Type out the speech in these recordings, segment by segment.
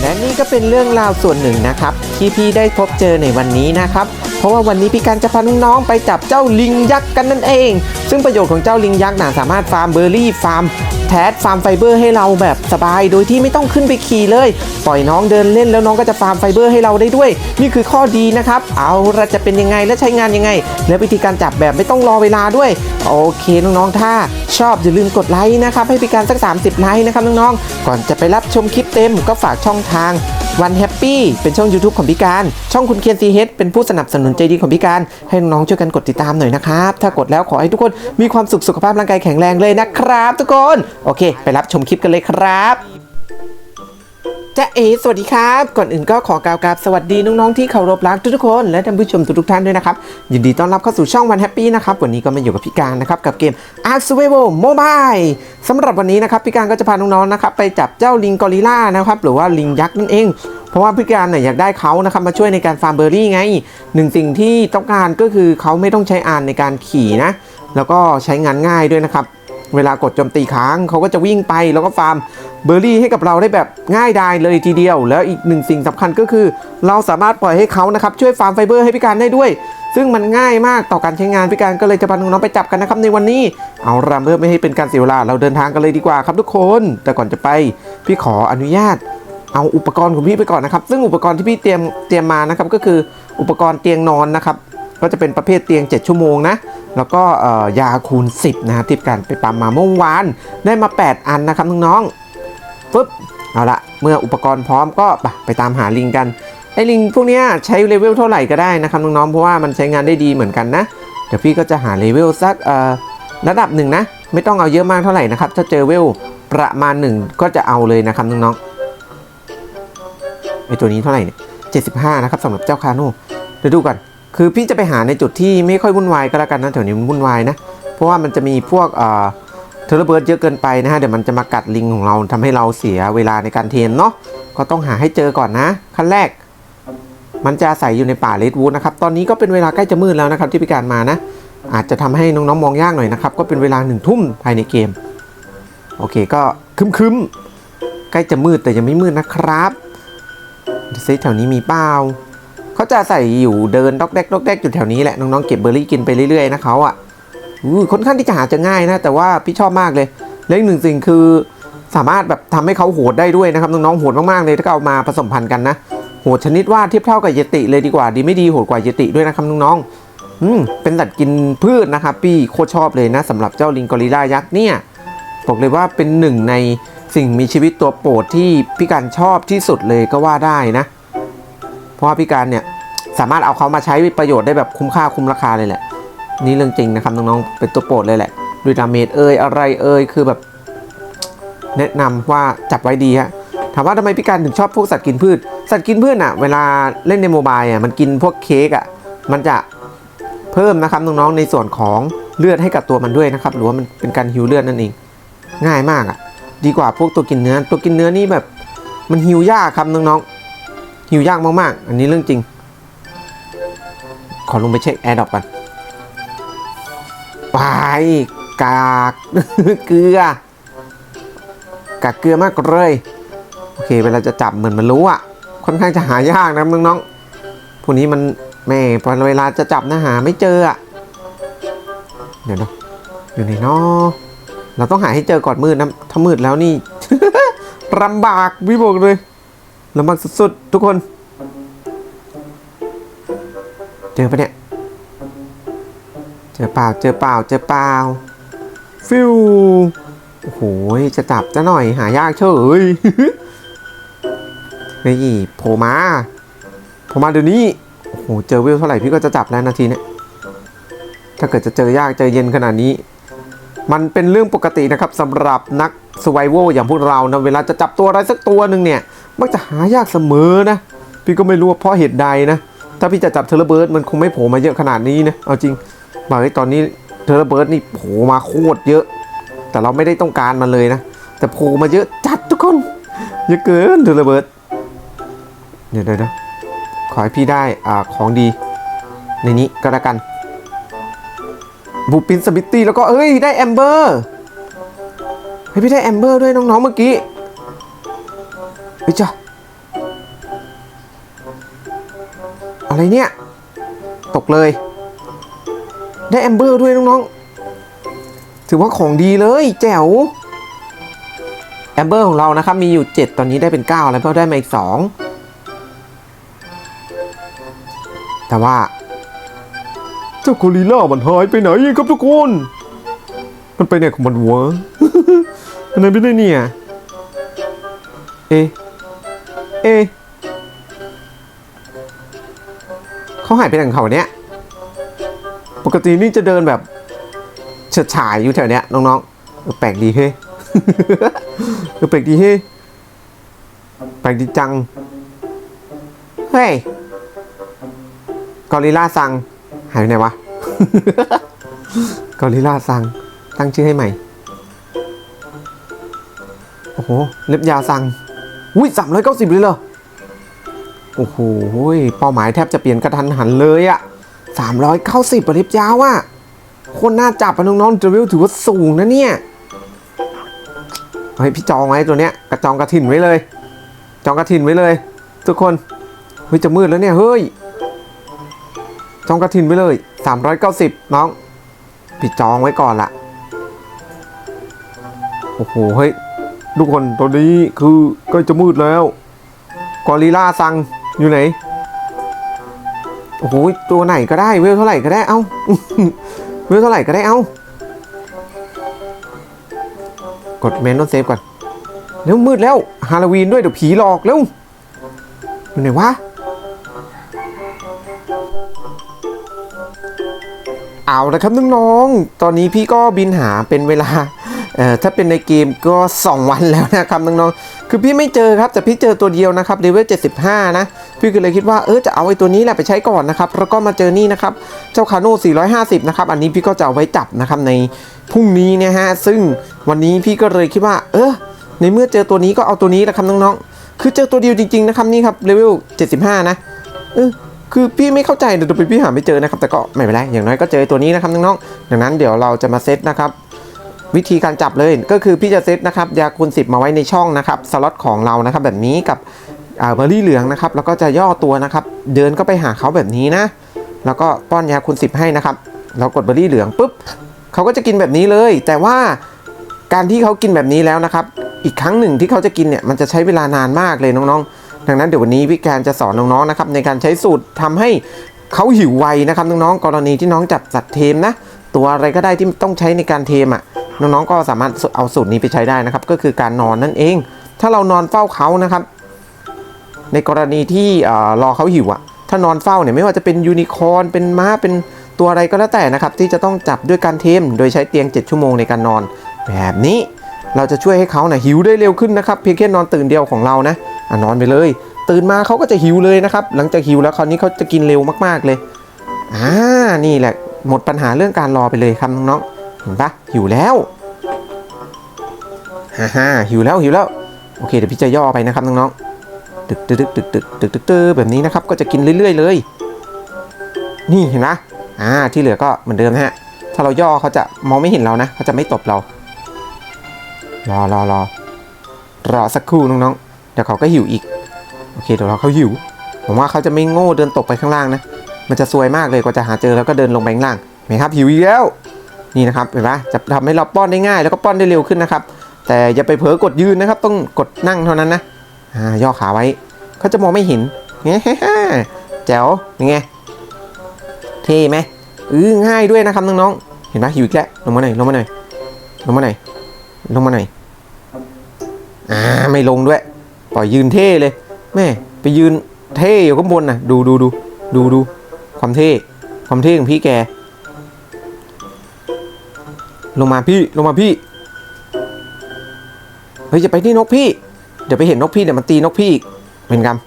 และนี่ก็เป็นเรื่องราวส่วนหนึ่งนะครับ ที่พี่ได้พบเจอในวันนี้นะครับ เพราะว่าวันนี้พี่การจะพาน้องๆไปจับเจ้าลิงยักษ์กันนั่นเอง ซึ่งประโยชน์ของเจ้าลิงยักษ์น่ะสามารถฟาร์มเบอร์รี่ฟาร์มแทสฟาร์มไฟเบอร์ให้เราแบบสบาย โดยที่ไม่ต้องขึ้นไปขี่เลย ปล่อยน้องเดินเล่นแล้วน้องก็จะฟาร์มไฟเบอร์ให้เราได้ด้วย นี่คือข้อดีนะครับ เอาละจะเป็นยังไงและใช้งานยังไง และวิธีการจับแบบไม่ต้องรอเวลาด้วยโอเคน้องๆ ถ้าชอบอย่าลืมกดไลค์นะครับ ให้พี่การสัก 30 ไลค์นะครับน้องๆ ก่อนจะไปรับชมคลิปเต็มก็ฝากช่องทางวันแฮปปี้เป็นช่อง YouTube ของพี่การ ช่องคุณเคียนซีเฮดเป็นผู้สนับสนุนใจดีของพี่การ ให้น้องๆช่วยกันกดติดตามหน่อยนะครับ ถ้ากดแล้วขอให้ทุกคนมีความสุขสุขภาพร่างกายแข็งแรงเลยนะครับ ทุกคน โอเค ไปรับชมคลิปกันเลยครับ จ้าเอสวัสดีครับ ก่อนอื่นก็ขอกล่าวกับสวัสดีน้องๆที่เคารพรักทุกๆคนและท่านผู้ชมทุกๆท่านด้วยนะครับ ยินดีต้อนรับเข้าสู่ช่องวันแฮปปี้นะครับ วันนี้ก็มาอยู่กับพี่การนะครับ กับเกม Ark Survival Mobile สำหรับวันนี้นะครับ พี่การก็จะพาน้องๆนะครับ ไปจับเจ้าลิงกอริลล่านะครับ หรือว่าลิงยักษ์นั่นเอง เพราะว่าพี่การเนี่ยอยากได้เขานะครับมาช่วยในการฟาร์มเบอร์รี่ไงหนึ่งสิ่งที่ต้องการก็คือเขาไม่ต้องใช้อานในการขี่นะแล้วก็ใช้งานง่ายด้วยนะครับเวลากดโจมตีค้างเขาก็จะวิ่งไปแล้วก็ฟาร์ม เบอร์รี่ให้กับเราได้แบบง่ายดายเลยทีเดียว แล้วอีกหนึ่งสิ่งสำคัญก็คือ เราสามารถปล่อยให้เขานะครับช่วยฟาร์มไฟเบอร์ให้พี่การได้ด้วย ซึ่งมันง่ายมากต่อการใช้งานพี่การก็เลยจะพาน้องๆไปจับกันนะครับในวันนี้ เอารำเพื่อไม่ให้เป็นการเสียเวลาเราเดินทางกันเลยดีกว่าครับทุกคน แต่ก่อนจะไปพี่ขออนุญาต เอาอุปกรณ์ของพี่ไปก่อนนะครับ ซึ่งอุปกรณ์ที่พี่เตรียมเตรียมมานะครับก็คืออุปกรณ์เตียงนอนนะครับก็จะเป็นประเภทเตียง 7 ชั่วโมงนะ แล้วก็ยาคูณ 10 นะครับที่การไปปั๊มมาเมื่อวานได้มา 8 อันนะครับน้องๆ ปึ๊บเอาละเมื่ออุปกรณ์พร้อมก็ไปไปตามหาลิงกันไอ้ลิงพวกนี้ใช้เลเวลเท่าไหร่ก็ได้นะครับน้องๆเพราะว่ามันใช้งานได้ดีเหมือนกันนะเดี๋ยวพี่ก็จะหาเลเวลสักเอ่อระดับหนึ่งนะไม่ต้องเอาเยอะมากเท่าไหร่นะครับถ้าเจอเวลประมาณหนึ่งก็จะเอาเลยนะครับน้องๆไอตัวนี้เท่าไหร่เนี่ย75นะครับสำหรับเจ้าคาโน่เดี๋ยวดูก่อนคือพี่จะไปหาในจุดที่ไม่ค่อยวุ่นวายก็แล้วกันนะแถวนี้มันวุ่นวายนะเพราะว่ามันจะมีพวก เอ่อเทเลเบิร์ดเยอะเกินไปนะฮะเดี๋ยวมันจะมากัดลิงของเราทำให้เราเสียเวลาในการเทนเนาะก็ต้องหาให้เจอก่อนนะ ขั้นแรก มันจะอาศัยอยู่ในป่าเลดวูดนะครับตอนนี้ก็เป็นเวลาใกล้จะมืดแล้วนะครับที่พี่การมานะ อาจจะทำให้น้องๆมองยากหน่อยนะครับก็เป็นเวลาหนึ่งทุ่มภายในเกมโอเคก็คึมๆใกล้จะมืดแต่ยังไม่มืดนะครับดูซิแถวนี้มีเปล่าเขาจะใส่อยู่เดินดอกแดกดอกแดกอยู่แถวนี้แหละน้องๆเก็บเบอร์รี่กินไปเรื่อยๆนะเขาอะ ค่อนข้างที่จะหาจะง่ายนะ แต่ว่าพี่ชอบมากเลยและอีกหนึ่งสิ่งคือสามารถแบบทำให้เขาโหดได้ด้วยนะครับน้องๆโหดมากๆเลยถ้าเอามาผสมพันธุ์กันนะโหดชนิดว่าเทียบเท่ากับเยติเลยดีกว่าดีไม่ดีโหดกว่าเยติด้วยนะครับน้องๆอืมเป็นสัตว์กินพืชนะครับพี่โคตรชอบเลยนะสำหรับเจ้าลิงกอริลลายักษ์เนี่ยบอกเลยว่าเป็นหนึ่งในสิ่งมีชีวิตตัวโปรดที่พี่การชอบที่สุดเลยก็ว่าได้นะ เพราะว่าพี่การเนี่ยสามารถเอาเขามาใช้ประโยชน์ได้แบบคุ้มค่าคุ้มราคาเลยแหละ นี่เรื่องจริงนะครับน้องๆเป็นตัวโปรดเลยแหละด้วยดาเมจเอ่ยอะไรเอ่ยคือแบบ แนะนำว่าจับไว้ดีฮะถามว่าทำไมพี่การถึงชอบพวกสัตว์กินพืช สัตว์กินพืชอะ เวลาเล่นในโมบายอะมันกินพวกเค้กอะมันจะเพิ่มนะครับน้องๆในส่วนของเลือดให้กับตัวมันด้วยนะครับหรือว่ามันเป็นการฮิวเลือดนั่นเอง ง่ายมากอะ ดีกว่าพวกตัวกินเนื้อ ตัวกินเนื้อนี่แบบ มันฮิวยากครับน้องๆหิวยากมากๆ อันนี้เรื่องจริง ขอลงไปเช็คแอร์ดรอปกัน ไปกากเกลือกากเกลือมากเลยโอเคเวลาจะจับเหมือนมันรู้อะค่อนข้างจะหายากนะน้องๆพวกนี้มันแม่พอเวลาจะจับนะหาไม่เจออะเดี๋ยวนะอยู่ในนอเราต้องหาให้เจอก่อนมืดนะถ้ามืดแล้วนี่ลำบากวิบอกเลยลำบากสุดๆทุกคน เจอปะเนี่ย อเปล่าเจอเปล่าเจอเปล่าฟิวโอ้โหจะจับจะหน่อยหายากเฉยนี่โผมาโผมาเดี๋ยวนี้โอ้โหเจอวิวเท่าไหร่พี่ก็จะจับแล้วนาทีเนี้ยถ้าเกิดจะเจอยากเจอเย็นขนาดนี้ มันเป็นเรื่องปกตินะครับสำหรับนักสไวโวอย่างพวกเรานะเวลาจะจับตัวอะไรสักตัวหนึ่งเนี่ยมักจะหายากเสมอนะ พี่ก็ไม่รู้ว่าเพราะเหตุใดนะ ถ้าพี่จะจับเทเลเบิร์ดมันคงไม่โผล่มาเยอะขนาดนี้นะ เอาจริง บอกเลยตอนนี้เทเลเบิร์ดนี่โผล่มาโคตรเยอะ แต่เราไม่ได้ต้องการมันเลยนะ แต่โผล่มาเยอะจัดทุกคนเยอะเกินเทเลเบิร์ดเดี๋ยวเดี๋ยวเดี๋ยวขอให้พี่ได้อ่าของดี ในนี้ก็แล้วกันบูปินสบิตตี้แล้วก็เอ้ยได้แอมเบอร์เฮ้ยพี่ได้แอมเบอร์ด้วยน้องๆเมื่อกี้เฮ้ยจ้ะอะไรเนี่ย ตกเลย ได้แอมเบอร์ด้วยน้องๆ ถือว่าของดีเลยแจ๋ว แอมเบอร์ของเรานะครับ มีอยู่ 7 ตอนนี้ได้เป็น 9 แล้วเพราะได้มาอีก 2 แต่ว่า เจ้าโคลีล่ามันหายไปไหนครับทุกคน มันไปไหนของมันวะมันไหนไปไหนเนี่ย เอะเอะเขาหายไปไหนของเขาเนี่ย ปกตินี่จะเดินแบบเฉิดฉายอยู่แถวเนี้ยน้องๆเออแปลกดีเฮ้เออแปลกดีเฮ้แปลกดีจัง เฮ้ยกอริลลาซัง หายไปไหนวะกอริลลาซัง ตั้งชื่อให้ใหม่ โอ้โห เล็บยาวซัง อุ้ยสามร้อยเก้าสิบเลยเหรอ โอ้โห เป้าหมายแทบจะเปลี่ยนกระทันหันเลยอะ สามร้อยเก้าสิบเล็บยาวอะคนน่าจับอะน้องๆเดวิลถือว่าสูงนะเนี่ย เฮ้ยพี่จองไว้ตัวเนี้ยกระจองกระถิ่นไว้เลย จองกระถิ่นไว้เลย ทุกคน เฮ้ยจะมืดแล้วเนี่ยเฮ้ย จองกระถิ่นไว้เลย 390 น้อง พี่จองไว้ก่อนละโอ้โหเฮ้ยทุกคนตอนนี้คือก็จะมืดแล้ว กอริลล่าซังอยู่ไหน โอ้โหตัวไหนก็ได้เวลเท่าไหร่ก็ได้ เอ้าเวลเท่าไหร่ก็ได้ เอ้ากดเมนต์เซฟก่อนเร็วมืดแล้วฮาโลวีนด้วยเดี๋ยวผีหลอกเร็วอยู่ไหนวะเอาละครับน้องๆ ตอนนี้พี่ก็บินหาเป็นเวลา ถ้าเป็นในเกมก็ 2 วันแล้วนะครับน้องๆ คือพี่ไม่เจอครับ แต่พี่เจอตัวเดียวนะครับเลเวล75 นะ พี่ก็เลยคิดว่าเออจะเอาไอ้ตัวนี้แหละไปใช้ก่อนนะครับ แล้วก็มาเจอนี่นะครับ เจ้าคาโน่450 นะครับ อันนี้พี่ก็จะเอาไว้จับนะครับในพรุ่งนี้นะฮะ ซึ่งวันนี้พี่ก็เลยคิดว่า เออในเมื่อเจอตัวนี้ก็เอาตัวนี้นะครับน้องๆ คือเจอตัวเดียวจริงๆนะครับนี่ครับเลเวล75 นะเออคือพี่ไม่เข้าใจเดี๋ยวพี่หาไม่เจอนะครับ แต่ก็ไม่เป็นไรอย่างน้อยก็เจอตัวนี้นะครับน้องๆดังนั้นเดี๋ยวเราจะมาเซตนะครับ วิธีการจับเลยก็คือพี่จะเซตนะครับยาคูณ10 มาไว้ในช่องนะครับสล็อตของเรานะครับแบบนี้กับเบอร์รี่เหลืองนะครับแล้วก็จะย่อตัวนะครับเดินก็ไปหาเขาแบบนี้นะแล้วก็ป้อนยาคูณ10 ให้นะครับเรากดเบอร์รี่เหลืองปุ๊บเขาก็จะกินแบบนี้เลย แต่ว่าการที่เขากินแบบนี้แล้วนะครับ อีกครั้งหนึ่งที่เขาจะกินเนี่ยมันจะใช้เวลานานมากเลยน้องๆ ดังนั้นเดี๋ยววันนี้พี่แกนจะสอนน้องๆนะครับในการใช้สูตรทำให้เขาหิวไวนะครับน้องๆกรณีที่น้องจับสัตว์เทมนะตัวอะไรก็ได้ที่ต้องใช้ในการเทมอะ น้องๆก็สามารถเอาสูตรนี้ไปใช้ได้นะครับ ก็คือการนอนนั่นเอง ถ้าเรานอนเฝ้าเขานะครับ ในกรณีที่อรอเขาหิวอะถ้านอนเฝ้าเนี่ยไม่ว่าจะเป็นยูนิคอร์นเป็นม้าเป็นตัวอะไรก็แล้วแต่นะครับ ที่จะต้องจับด้วยการเทม โดยใช้เตียง 7 ชั่วโมงในการนอน แบบนี้เราจะช่วยให้เขานะ่ะหิวได้เร็วขึ้นนะครับเพียงแค่นอนตื่นเดียวของเรานะอะนอนไปเลย ตื่นมาเขาก็จะหิวเลยนะครับ หลังจากหิวแล้วคราวนี้เขาจะกินเร็วมากๆเลยอ่านี่แหละหมดปัญหาเรื่องการรอไปเลยครับน้องๆ เห็นปะหิวแล้วฮ่าฮ่าหิวแล้วหิวแล้ว โอเคเดี๋ยวพี่จะย่อไปนะครับน้องๆตึกตึกตึกตึกตึกตึกตึกแบบนี้นะครับ ก็จะกินเรื่อยๆเลย นี่เห็นไหมอ่าที่เหลือก็เหมือนเดิมฮะ ถ้าเราย่อเขาจะมองไม่เห็นเรานะเขาจะไม่ตบเรา รอรอรอรอสักครู่น้องๆเดี๋ยวเขาก็หิวอีก โอเคเดี๋ยวเราเขาหิว ผมว่าเขาจะไม่โง่เดินตกไปข้างล่างนะ มันจะซวยมากเลยกว่าจะหาเจอแล้วก็เดินลงไปข้างล่างไหมครับหิวอีกแล้ว นี่นะครับเห็นไหมจะทำให้เราป้อนได้ง่าย แล้วก็ป้อนได้เร็วขึ้นนะครับ แต่อย่าไปเผลอกดยืนนะครับ ต้องกดนั่งเท่านั้นนะอ่าย่อขาไว้เขาจะมองไม่เห็นเงี้ยแจ๋วยังไงเท่ไหมอือง่ายด้วยนะครับน้องๆเห็นไหมหิวอีกแล้วลงมาหน่อยลงมาหน่อยลงมาหน่อยลงมาหน่อยอ่าไม่ลงด้วย ปล่อยยืนเท่เลยแม่ไปยืนเท่อยู่ข้างบนน่ะดูดูดูดูดูความเท่ความเท่ของพี่แก ลงมาพี่ลงมาพี่เฮ้ยจะไปที่นกพี่ เดี๋ยวไปเห็นนกพี่เดี๋ยวมันตีนกพี่อีกเป็นกรรม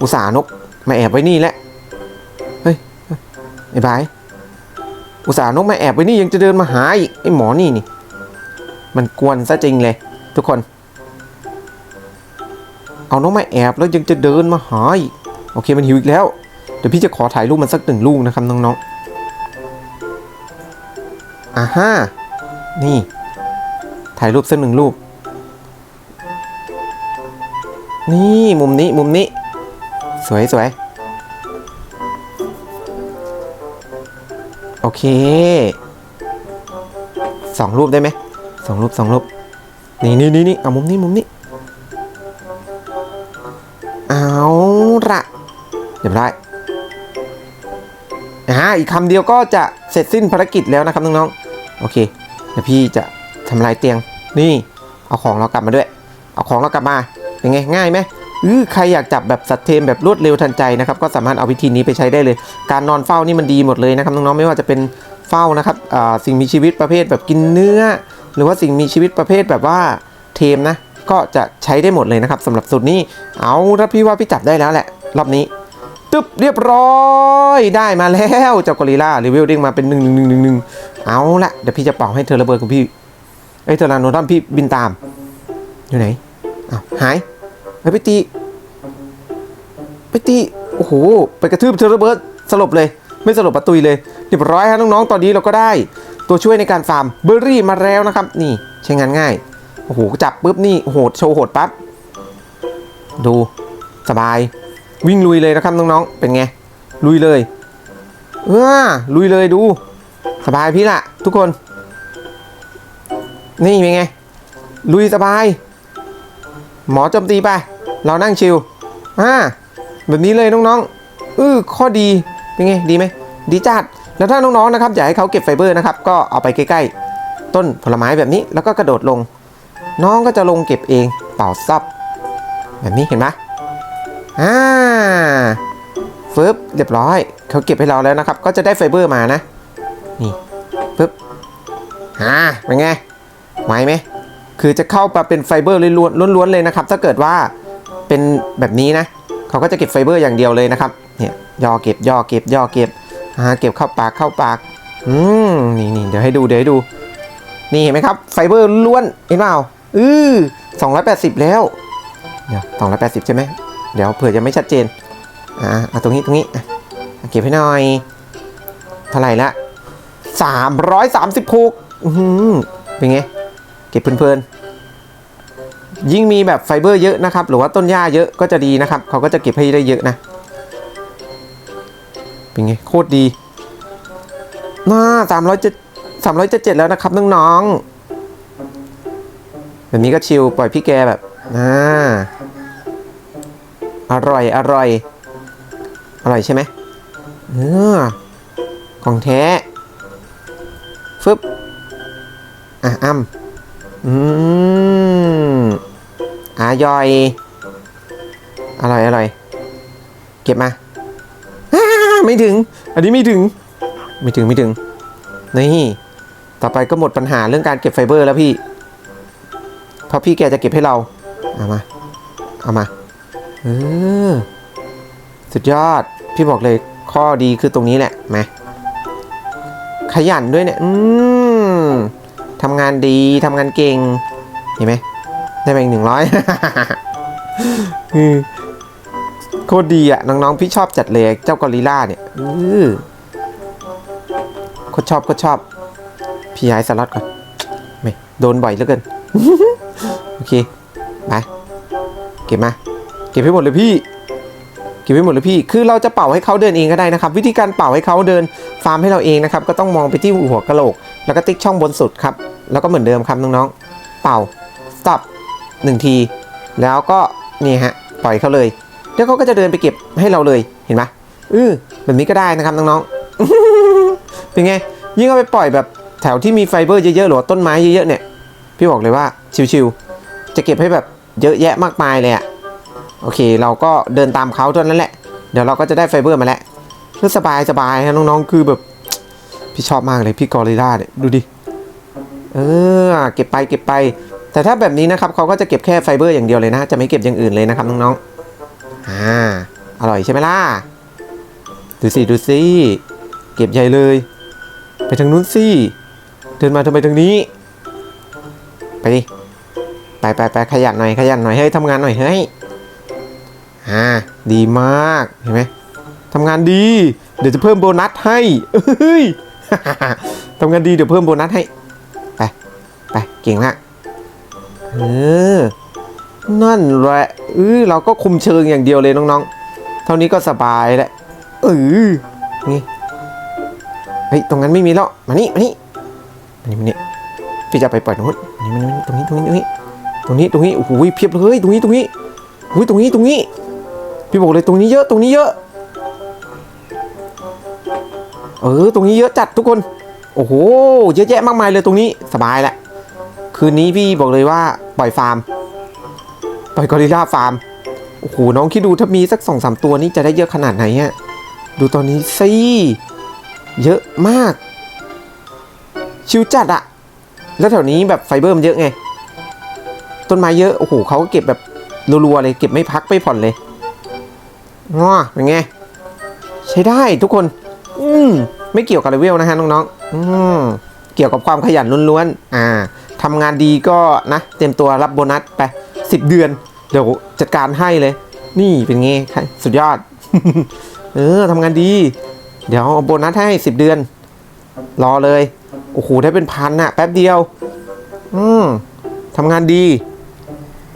อุตส่าห์นกมาแอบไว้นี่แหละเฮ้ยไอ้บายอุตส่าห์นกมาแอบไว้นี่ยังจะเดินมาหาอีกไอ้หมอนี่นี่ มันกวนซะจริงเลย ทุกคน เอาน้องมาแอบแล้วยังจะเดินมาหาอีกโอเคมันหิวอีกแล้ว เดี๋ยวพี่จะขอถ่ายรูปมันสักหนึ่งลูกนะครับน้องๆอ่าฮะ นี่ ถ่ายรูปสักหนึ่งรูป นี่มุมนี้มุมนี้ สวยสวยโอเคสองรูปได้ไหมสองรูปสองรูปนี่นี่นี่นี่เอามุมนี้มุมนี้เอาละเรียบร้อยอ่าอีกคำเดียวก็จะเสร็จสิ้นภารกิจแล้วนะครับน้องๆโอเค ดี๋ยวพี่จะทำลายเตียงนี่ เอาของเรากลับมาด้วย เอาของเรากลับมาเป็นไงง่ายไหมอือใครอยากจับแบบสัตว์เทมแบบรวดเร็วทันใจนะครับก็สามารถเอาวิธีนี้ไปใช้ได้เลย การนอนเฝ้านี่มันดีหมดเลยนะครับน้องๆไม่ว่าจะเป็นเฝ้านะครับสิ่งมีชีวิตประเภทแบบกินเนื้อ หรือว่าสิ่งมีชีวิตประเภทแบบว่าเทมนะก็จะใช้ได้หมดเลยนะครับสำหรับสูตรนี้เอาถ้าพี่ว่าพี่จับได้แล้วแหละรอบนี้ ตึ๊บเรียบร้อยได้มาแล้วเจ้ากอริลลารีวิวเด้งมาเป็นหนึ่งหนึ่งหนึ่งหนึ่งหนึ่งเอาละเดี๋ยวพี่จะเป่าให้เธอระเบิดของพี่ไอ้เธอลานโนดอนพี่บินตาม อยู่ไหนอ้าวหายไปไปตีไปตีโอ้โหไปกระทืบเธอระเบิดสลบเลย ไม่สลบประตุยเลยเรียบร้อยฮะน้องๆตอนนี้เราก็ได้ ตัวช่วยในการฟาร์มเบอร์รี่มาแล้วนะครับ นี่ใช้งานง่ายโอ้โหจับปุ๊บนี่โหดโชว์โหดปั๊บดูสบาย วิ่งลุยเลยนะครับน้องๆ เป็นไง ลุยเลยเออลุยเลยดู สบายพี่ละทุกคน นี่เป็นไง ลุยสบาย หมอจมตีไป เรานั่งชิลอ่าแบบนี้เลยน้องๆ อือข้อดีเป็นไง ดีไหม ดีจัด แล้วถ้าน้องๆ นะครับ อยากให้เขาเก็บไฟเบอร์นะครับ ก็เอาไปใกล้ๆ ต้นผลไม้แบบนี้ แล้วก็กระโดดลง น้องก็จะลงเก็บเอง เป่าซับ แบบนี้เห็นไหม อ่าฟึบเรียบร้อย เขาเก็บให้เราแล้วนะครับ ก็จะได้ไฟเบอร์มานะ นี่ฟึบอ่าเป็นไงไหวไหมคือจะเข้ามาเป็นไฟเบอร์ล้วนๆล้วนเลยนะครับ ถ้าเกิดว่าเป็นแบบนี้นะ เขาก็จะเก็บไฟเบอร์อย่างเดียวเลยนะครับ เนี่ยย่อเก็บย่อเก็บย่อเก็บอ่าเก็บเข้าปากเข้าปาก อืมนี่นี่เดี๋ยวให้ดูเดี๋ยวให้ดู นี่เห็นไหมครับ ไฟเบอร์ล้วนเห็นเปล่าอือ280แปดสิบแล้วเดี๋ยว280ใช่ไหม เดี๋ยวเผื่อจะไม่ชัดเจนอ่าเอาตรงนี้ตรงนี้เก็บให้หน่อยเท่าไหร่ละ336อื้อหือเป็นไง เก็บเพลินๆ ยิ่งมีแบบไฟเบอร์เยอะนะครับ หรือว่าต้นหญ้าเยอะก็จะดีนะครับ เขาก็จะเก็บให้ได้เยอะนะ เป็นไง โคตรดีน่าสามร้อยเจ็ดสามร้อยเจ็ดเจ็ดแล้วนะครับน้องๆแบบนี้ก็ชิลปล่อยพี่แกแบบอ่า อร่อยอร่อย อร่อยใช่ไหมเออของแท้ ฟึบ อะอ้ำอืมอร่อย อร่อยอร่อย เก็บมาไม่ถึง อันนี้ไม่ถึง ไม่ถึงไม่ถึง นี่ ต่อไปก็หมดปัญหาเรื่องการเก็บไฟเบอร์แล้วพี่ เพราะพี่แกจะเก็บให้เรา เอามา เอามา เออ สุดยอด พี่บอกเลยข้อดีคือตรงนี้แหละมาขยันด้วยเนี่ย อืมทำงานดีทำงานเก่ง เห็นไหม ได้ไปอีกหนึ่งร้อยโคตรดีอะ น้องๆ พี่ชอบจัดเลยเจ้ากอริล่าเนี่ยอือโคตรชอบโคตรชอบ พี่ย้ายสล็อตก่อนไม่โดนบ่อยเหลือเกิน โอเค ไป เก็บมา ก็บให้หมดเลยพี่ เก็บให้หมดเลยพี่ คือเราจะเป่าให้เขาเดินเองก็ได้นะครับ วิธีการเป่าให้เขาเดินฟาร์มให้เราเองนะครับ ก็ต้องมองไปที่หัวกะโหลก แล้วก็ติ๊กช่องบนสุดครับ แล้วก็เหมือนเดิมครับน้องๆ เป่า stop หนึ่งที แล้วก็นี่ฮะ ปล่อยเขาเลย แล้วเขาก็จะเดินไปเก็บให้เราเลย เห็นไหมอือแบบนี้ก็ได้นะครับน้องๆ เป็นไง ยิ่งเอาไปปล่อยแบบแถวที่มีไฟเบอร์เยอะๆหรือต้นไม้เยอะๆเนี่ย พี่บอกเลยว่าชิวๆจะเก็บให้แบบเยอะแยะมากมายเลยอะ โอเค เราก็เดินตามเขาเท่านั้นแหละ เดี๋ยวเราก็จะได้ไฟเบอร์มาแล้วเพื่อสบายสบายนะน้องๆ คือแบบ พี่ชอบมากเลยพี่กอริลล่าเนี่ยดูดิ เออ เก็บไปเก็บไป แต่ถ้าแบบนี้นะครับเขาก็จะเก็บแค่ไฟเบอร์อย่างเดียวเลยนะ จะไม่เก็บอย่างอื่นเลยนะครับน้องๆ อ่า อร่อยใช่ไหมล่ะ ดูสิดูสิ เก็บใหญ่เลย ไปทางนู้นสิ เดินมาทำไมทางนี้ ไปดิ ไปไปไปขยันหน่อยขยันหน่อยเฮ้ยทำงานหน่อยเฮ้ย อ่าดีมากเห็นไหมทำงานดี เดี๋ยวจะเพิ่มโบนัสให้เฮ้ยทำงานดีเดี๋ยวเพิ่มโบนัสให้ ไป ไป เก่งมากเออ นั่นแหละเออเราก็คุมเชิงอย่างเดียวเลยน้องๆ เท่านี้ก็สบายแล้วเออนี่เฮ้ยตรงนั้นไม่มีแล้ว มานี่ มานี่ มานี่มานี่พี่จะไปปล่อยตรงนู้นนี่มานี่ตรงนี้ ตรงนี้ ตรงนี้ ตรงนี้ ตรงนี้ โอ้โหเพียบเลย ตรงนี้ ตรงนี้โอ้ยตรงนี้ ตรงนี้ พี่บอกเลยตรงนี้เยอะตรงนี้เยอะ เออตรงนี้เยอะจัดทุกคน โอ้โหเยอะแยะมากมายเลยตรงนี้สบายแหละ คืนนี้พี่บอกเลยว่าปล่อยฟาร์ม ปล่อยกอริลลาฟาร์ม โอ้โหน้องคิดดูถ้ามีสักสองสามตัวนี่จะได้เยอะขนาดไหนฮะดูตอนนี้สิเยอะมาก ชิวจัดอะแล้วแถวนี้แบบไฟเบอร์มันเยอะไง ต้นไม้เยอะ โอ้โหเขาก็เก็บแบบรัวๆเลย เก็บไม่พักไม่ผ่อนเลย ง้อเป็นไง ใช้ได้ทุกคน อืมไม่เกี่ยวกับเลเวลนะฮะน้องๆอืมเกี่ยวกับความขยันล้วนๆอ่าทำงานดีก็นะ เต็มตัวรับโบนัสไป10 เดือน เดี๋ยวจัดการให้เลย นี่เป็นไงสุดยอด เออทำงานดี เดี๋ยวเอาโบนัสให้ 10 เดือน รอเลย โอ้โห ได้เป็นพันอะแป๊บเดียว อืมทำงานดี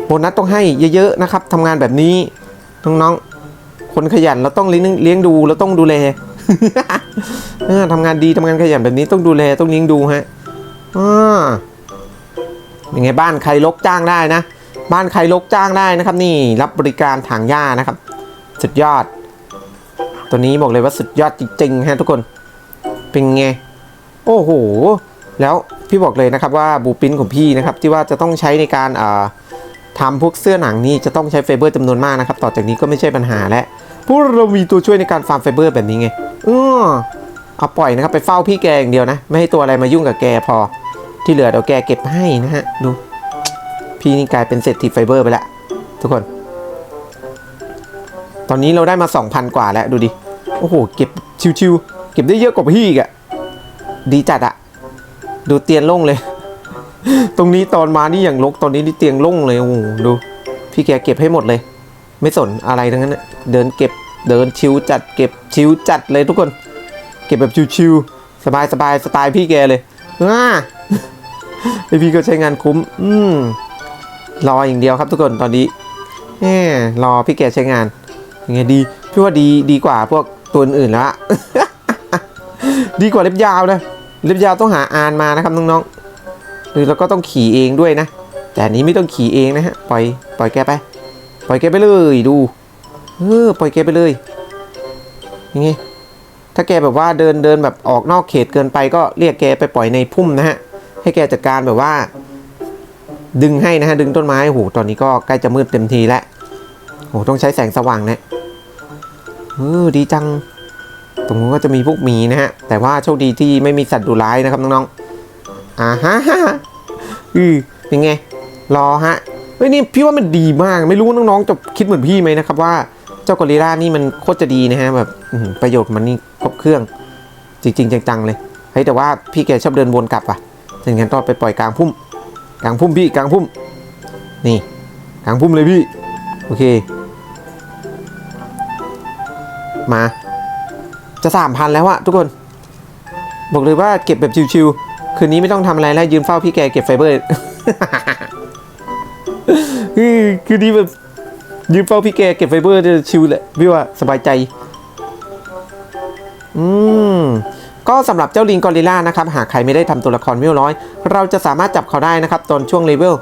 โบนัสต้องให้เยอะๆนะครับทำงานแบบนี้น้องๆ คนขยันเราต้องเลี้ยงเลี้ยงดูเราต้องดูแลเออทำงานดีทำงานขยันแบบนี้ต้องดูแลต้องเลี้ยงดูฮะอ่ายังไงบ้านใครลกจ้างได้นะ บ้านใครลกจ้างได้นะครับ นี่รับบริการถางหญ้านะครับ สุดยอด ตัวนี้บอกเลยว่าสุดยอดจริงๆฮะทุกคน เป็นไง โอ้โห แล้วพี่บอกเลยนะครับว่าบูปินของพี่นะครับที่ว่าจะต้องใช้ในการเอ่อ ทำพวกเสื้อหนังนี่จะต้องใช้ไฟเบอร์จำนวนมากนะครับ ต่อจากนี้ก็ไม่ใช่ปัญหาแล้วพวกเรามีตัวช่วยในการฟาร์มไฟเบอร์แบบนี้ไงเออเอาปล่อยนะครับไปเฝ้าพี่แกอย่างเดียวนะ ไม่ให้ตัวอะไรมายุ่งกับแกพอ ที่เหลือเดี๋ยวแกเก็บให้นะฮะดู พี่นี่กลายเป็นเศรษฐีไฟเบอร์ไปแล้วทุกคน ตอนนี้เราได้มา 2,000 กว่าแล้วดูดิ โอ้โห เก็บชิวๆเก็บได้เยอะกว่าพี่อีกอะดีจัดอะดูเตียงโล่งเลย ตรงนี้ตอนมานี่อย่างลกตอนนี้นี่เตียงโล่งเลยโอ้โหดู พี่แกเก็บให้หมดเลย ไม่สนอะไรทั้งนั้นเดินเก็บเดินชิวจัดเก็บชิวจัดเลยทุกคน เก็บแบบชิวๆสบายสบายๆสไตล์พี่แกเลยว้าไอพี่ก็ใช้งานคุ้ม อืมรออย่างเดียวครับทุกคนตอนนี้แหมรอพี่แกใช้งานยังไงดีพี่ว่าดีดีกว่าพวกตัวอื่นแล้วอะดีกว่าเล็บยาวนะเล็บยาวต้องหาอานมานะครับน้องๆ หรือเราก็ต้องขี่เองด้วยนะ แต่อันนี้ไม่ต้องขี่เองนะฮะ ปล่อยปล่อยแกไป ปล่อยแกไปเลยดู เออปล่อยแกไปเลยยังไงถ้าแกแบบว่าเดินเดินแบบออกนอกเขตเกินไปก็เรียกแกไปปล่อยในพุ่มนะฮะ ให้แกจัดการแบบว่า ดึงให้นะฮะ ดึงต้นไม้โหตอนนี้ก็ใกล้จะมืดเต็มทีแล้วโหต้องใช้แสงสว่างนะเออดีจัง ตรงนู้นก็จะมีพวกหมีนะฮะ แต่ว่าโชคดีที่ไม่มีสัตว์ดุร้ายนะครับน้องๆ อ่าฮะอือเป็นไง รอฮะเฮ้ยนี่พี่ว่ามันดีมาก ไม่รู้น้องๆจะคิดเหมือนพี่ไหมนะครับว่าเจ้ากอริลลานี่มันโคตรจะดีนะฮะแบบประโยชน์มันนี่ครบเครื่อง จริง ๆ จังๆเลยเฮ้ยแต่ว่าพี่แกชอบเดินวนกลับว่ะถึงงั้นต้องไปปล่อยกลางพุ่ม กลางพุ่มพี่กลางพุ่ม นี่ กลางพุ่มเลยพี่ โอเค มา จะสามพันแล้วอะทุกคน บอกเลยว่าเก็บแบบชิวๆ คืนนี้ไม่ต้องทำอะไรแล้วยืนเฝ้าพี่แกเก็บไฟเบอร์คือคืนนี้แบบยืนเฝ้าพี่แกเก็บไฟเบอร์จะชิวแหละพี่ว่าสบายใจ อืมก็สำหรับเจ้าลิงกอริล่านะครับ หากใครไม่ได้ทำตัวละครเวลร้อยเราจะสามารถจับเขาได้นะครับ ตอนช่วงเลเวล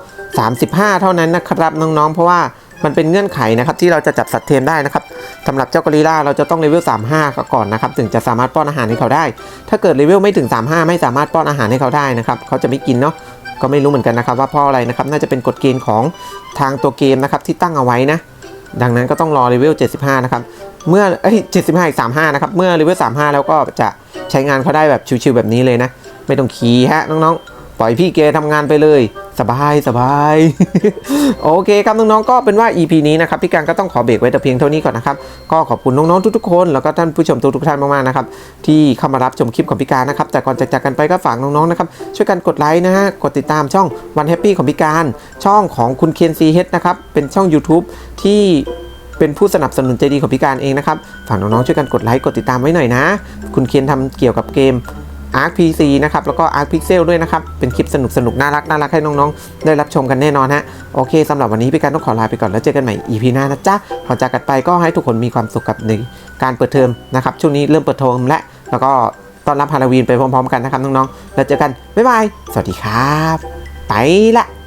35 เท่านั้นนะครับน้องๆ เพราะว่ามันเป็นเงื่อนไขนะครับ ที่เราจะจับสัตว์เทมได้นะครับ สำหรับเจ้ากอริลล่าเราจะต้องเลเวล 35 ก่อนนะครับ ถึงจะสามารถป้อนอาหารให้เขาได้ ถ้าเกิดเลเวลไม่ถึง 35 ไม่สามารถป้อนอาหารให้เขาได้นะครับ เขาจะไม่กินเนาะ ก็ไม่รู้เหมือนกันนะครับว่าเพราะอะไรนะครับ น่าจะเป็นกฎเกณฑ์ของทางตัวเกมนะครับที่ตั้งเอาไว้นะ ดังนั้นก็ต้องรอเลเวล 75 นะครับ เมื่อ เอ้ย 75 อีก 35 นะครับ เมื่อเลเวล 35 แล้วก็จะใช้งานเขาได้แบบชิวๆแบบนี้เลยนะ ไม่ต้องขี่ฮะน้องๆ ปล่อยพี่เกทำงานไปเลย สบายสบาย โอเคครับน้องๆก็เป็นว่า EP นี้นะครับพี่การก็ต้องขอเบรกไว้แต่เพียงเท่านี้ก่อนนะครับ ก็ขอบคุณน้องๆทุกๆคนแล้วก็ท่านผู้ชมทุกๆท่านมากๆนะครับที่เข้ามารับชมคลิปของพี่การนะครับแต่ก่อนจะจากกันไปก็ฝากน้องๆนะครับช่วยกันกดไลค์นะฮะกดติดตามช่องวันแฮปปี้ของพี่การ ช่องของคุณเคนซีเฮดนะครับเป็นช่อง YouTube ที่เป็นผู้สนับสนุนใจดีของพี่การเองนะครับ ฝากน้องๆช่วยกันกดไลค์กดติดตามไว้หน่อยนะ คุณเคียนทำเกี่ยวกับเกม Arc PC นะครับ แล้วก็ Arc Pixel ด้วยนะครับ เป็นคลิปสนุกสนุกน่ารักน่ารักให้น้องๆ ได้รับชมกันแน่นอนฮะ โอเคสำหรับวันนี้พี่การต้องขอลาไปก่อนแล้วเจอกันใหม่ EP หน้านะจ๊ะขอจากกันไปก็ให้ทุกคนมีความสุขกับในการเปิดเทอมนะครับ ช่วงนี้เริ่มเปิดเทอมแล้วแล้วก็ต้อนรับฮาโลวีนไปพร้อมๆ กันนะครับน้องๆ แล้วเจอกัน บ๊ายบาย สวัสดีครับ ไปละ